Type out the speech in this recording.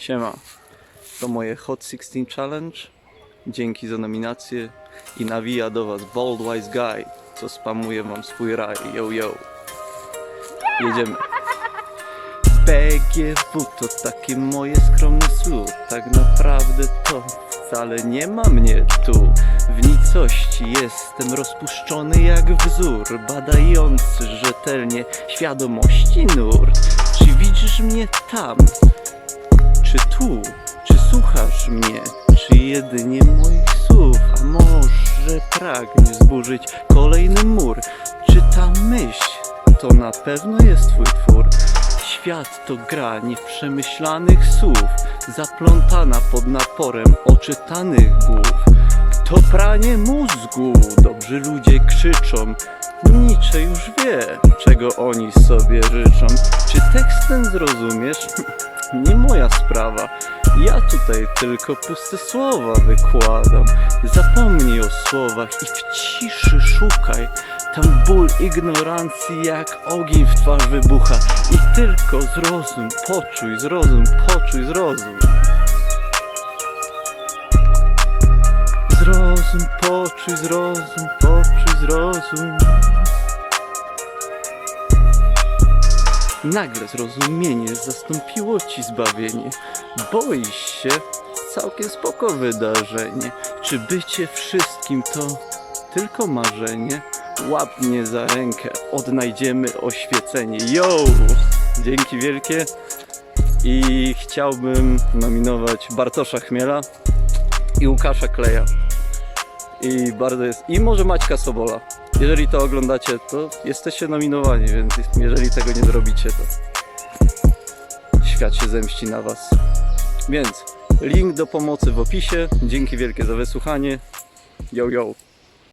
Siema. To moje Hot 16 Challenge. Dzięki za nominację i nawija do Was Bold Wise Guy, co spamuje Wam swój raj. Yo, yo. Jedziemy. PGW to takie moje skromne słów. Tak naprawdę to wcale nie ma mnie tu. W nicości jestem rozpuszczony jak wzór, badający rzetelnie świadomości nurt. Czy widzisz mnie tam? Czy tu? Czy słuchasz mnie? Czy jedynie moich słów? A może pragniesz zburzyć kolejny mur? Czy ta myśl to na pewno jest twój twór? Świat to gra nieprzemyślanych słów, zaplątana pod naporem oczytanych głów. To pranie mózgu, dobrzy ludzie krzyczą. Nicze już wie, czego oni sobie życzą. Czy tekst ten zrozumiesz? Nie moja sprawa. Ja tutaj tylko puste słowa wykładam. Zapomnij o słowach i w ciszy szukaj. Tam ból ignorancji jak ogień w twarz wybucha. I tylko zrozum, poczuj, zrozum, poczuj, zrozum. Zrozum, poczuj, zrozum, poczuj, zrozum. Nagle zrozumienie zastąpiło ci zbawienie. Boisz się? Całkiem spoko wydarzenie. Czy bycie wszystkim to tylko marzenie? Łap mnie za rękę, odnajdziemy oświecenie. Yo! Dzięki wielkie. I chciałbym nominować Bartosza Chmiela i Łukasza Kleja. I bardzo jest. I może Maćka Sobola. Jeżeli to oglądacie, to jesteście nominowani, więc jeżeli tego nie zrobicie, to świat się zemści na was. Więc link do pomocy w opisie. Dzięki wielkie za wysłuchanie. Yo, yo.